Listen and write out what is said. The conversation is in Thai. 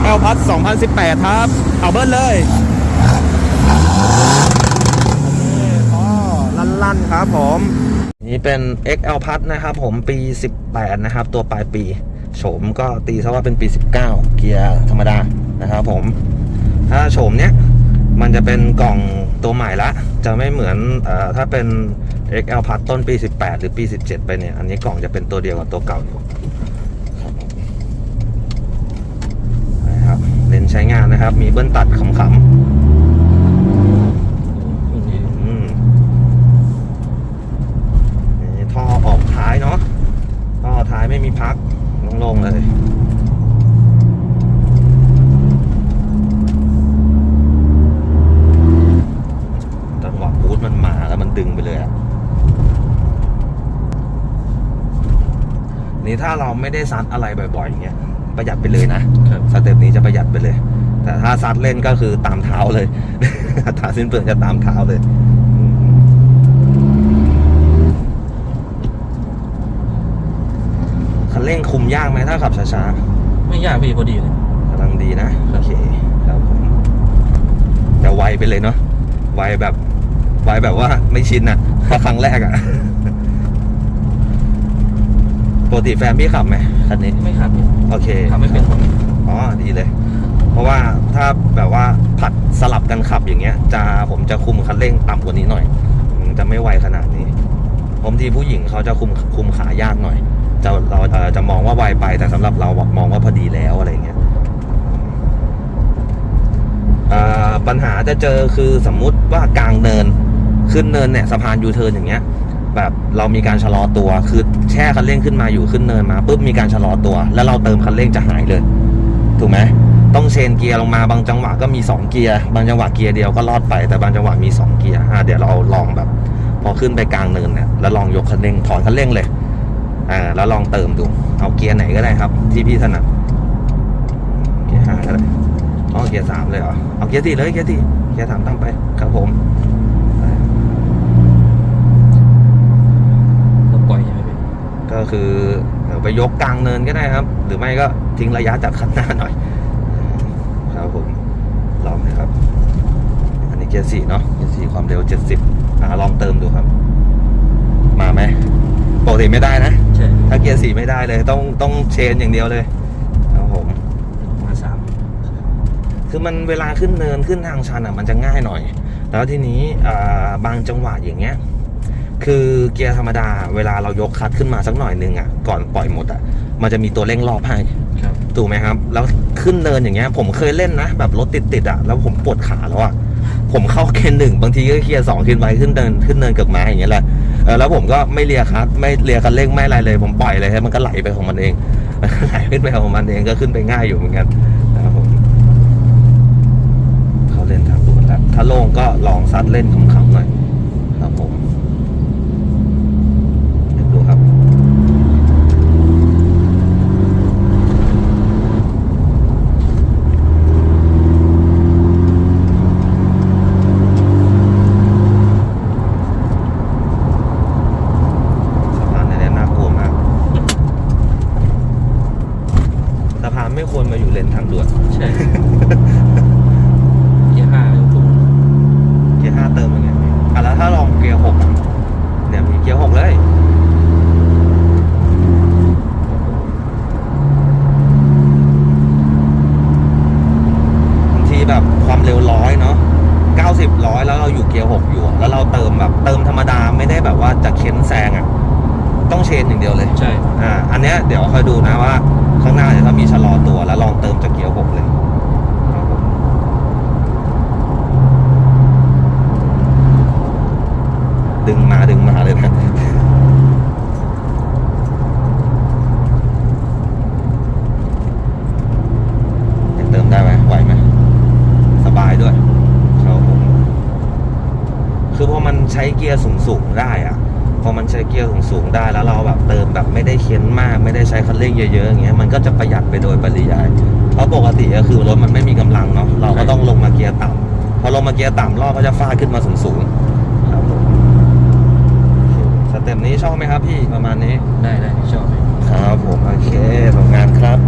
XL Plus 2018 ครับ เอาเบิ้ลเลยอ๋อลั่นๆครับผม นี่เป็น XL Plus นะครับผมปี 18 นะครับ ตัวปลายปี โฉมก็ตีซะว่าเป็นปี 19 เกียร์ธรรมดานะครับผม ถ้าโฉมเนี้ยมันจะเป็นกล่องตัวใหม่ละ จะไม่เหมือนออถ้าเป็น XL Plus ต้นปี 18 หรือปี 17 ไปเนี่ย อันนี้กล่องจะเป็นตัวเดียวกับตัวเก่าอยู่ครับผมนะครับ เลนส์ใช้งานนะครับ มีเบิ้ลตัดขำๆอืมนี่ท่อออกท้ายเนาะท่อท้ายไม่มีพักโล่งๆเลยจังหวะบูทมันมาแล้วมันดึงไปเลยอะนี่ถ้าเราไม่ได้ซัดอะไรบ่อยๆอย่างเงี้ย ประหยัดไปเลยนะครับสเต็ปนี้จะประหยัดไปเลย แต่ถ้าซัดเล่นก็คือตามเท้าเลยอัตราสิ้นเปลืองจะตามเท้าเลยอืมคันเร่งคุมยากไหมถ้าขับช้าๆไม่ยากพี่พอดีเลยกำลังดีนะโอเคครับผมแต่ไวไปเลยเนาะไวแบบไวแบบว่าไม่ชินอะถ้าครั้งแรกอะปก ติแฟนพี่ขับไหมคันนี้ ไม่ขับพี่โอเคขับไม่เป็นคนอ๋อดีเลย เพราะว่าถ้าแบบว่าผัดสลับกันขับอย่างเงี้ย จะผมจะคุมคันเร่งต่ำกว่านี้หน่อยอืมจะไม่ไวขนาดนี้ ผมทีผู้หญิงเขาจะคุมคุมขายากหน่อย จะเราเอ่อจะมองว่าไวไปแต่สำหรับเรามองว่าพอดีแล้วอะไรเงี้ยอ่าปัญหาจะเจอคือสมมุติว่ากลางเนินขึ้นเนินเนี่ยสะพานยูเทิร์นอย่างเงี้ย แบบเรามีการชะลอตัว คือแช่คันเร่งขึ้นมาอยู่ขึ้นเนินมาปุ๊บมีการชะลอตัว แล้วเราเติมคันเร่งจะหายเลย ถูกไหมต้องเชนเกียร์ลงมาบางจังหวะก็มี 2 เกียร์บางจังหวะเกียร์เดียวก็รอดไปแต่บางจังหวะมี 2 เกียร์อ่าเดี๋ยวเราลองแบบ พอขึ้นไปกลางเนินเนี่ยแล้วลองยกคันเร่งถอนคันเร่งเลยอ่าแล้วลองเติมดู เอาเกียร์ไหนก็ได้ครับ ที่พี่ถนัดเกียร์ห้าก็ได้อ๋อเกียร์สามเลยเหรอเอาเกียร์สี่เลยเกียร์สี่เกียร์สามตั้งไปครับผม เราปล่อยใช่ไหมพี่ ก็ คือเดี๋ยวไปยกกลางเนินก็ได้ครับ หรือไม่ก็ทิ้งระยะจากข้างหน้าหน่อย ครับผมลองนะครับ อันนี้เกียร์สี่เนาะเกียร์สี่ความเร็วเจ็ดสิบอ่าลองเติมดูครับ มาไหมปกติไม่ได้นะใช่ถ้าเกียร์สี่ไม่ได้เลยต้องต้องเชนอย่างเดียวเลยครับผมมาสามคือมันเวลาขึ้นเนินขึ้นทางชันอะมันจะง่ายหน่อย แล้วทีนี้อ่าบางจังหวะอย่างเงี้ย คือเกียร์ธรรมดา เวลาเรายกคลัดขึ้นมาสักหน่อยหนึงอะก่อนปล่อยหมดอะมันจะมีตัวเร่งรอบให้ครับถูกไหมครับ แล้วขึ้นเนินอย่างเงี้ย ผมเคยเล่นนะ แบบรถติดติดๆอะแล้วผมปวดขาแล้วอะผมเข้าเกียร์หนึ่งบางทีก็เกียร์สองขึ้นไปขึ้นเนินขึ้นเนินเกือบไม้อย่างเงี้ยแหละเออแล้วผมก็ไม่เลียคลัดไม่เลียคันเร่งไม่อะไรเลย ผมปล่อยเลยให้มันก็ไหลไปของมันเองไหลขึ้นไปของมันเองก็ขึ้นไปง่ายอยู่เหมือนกันนะครับผมเขาเล่นทางด่วนแล้วถ้าโล่งก็ลองซัดเล่นขำๆหน่อย ครับผมเดี๋ยวดูครับ สะพานเนี่ยน่ากลัวมาก สะพานไม่ควรมาอยู่เลนทางด่วน ใช่ เกียร์ห้าถูก เกียร์ห้าเติมยังไงอะแล้วถ้าลองเกียร์หกอะเนี่ยมีเกียร์หกเลย บางทีแบบความเร็วร้อยเนาะเก้าสิบร้อยแล้วเราอยู่เกียร์หกอยู่อะแล้วเราเติมแบบเติมธรรมดาไม่ ได้แบบว่าจะเค้นแซงอะ ต้องเชนอย่างเดียวเลยใช่อ่าอันเนี้ยเดี๋ยวคอยดูนะว่า ข้างหน้าเนี่ยถ้ามีชะลอตัวแล้วลองเติมจากเกียร์หกเลยครับผมดึงมาดึงมาเลยนะยังเติมได้ไหมไหวไหมสบายด้วยครับผมคือพอมันใช้เกียร์สูงสูงๆได้อะ พอมันใช้เกียร์สูงสูงๆได้แล้วเราแบบเติมแบบไม่ได้เค้นมากไม่ได้ใช้คันเร่งเยอะๆอย่างเงี้ยมันก็จะประหยัดไปโดยปริยาย เพราะปกติก็คือรถมันไม่มีกำลังเนาะเราก็ต้องลงมาเกียร์ต่ำพอลงมาเกียร์ต่ำรอบก็จะฟาดขึ้นมาสูงสูงๆครับผมสเต็ปนี้ชอบไหมครับพี่ประมาณนี้ได้ได้ชอบพี่ครับผมโอเคส่งงานครับ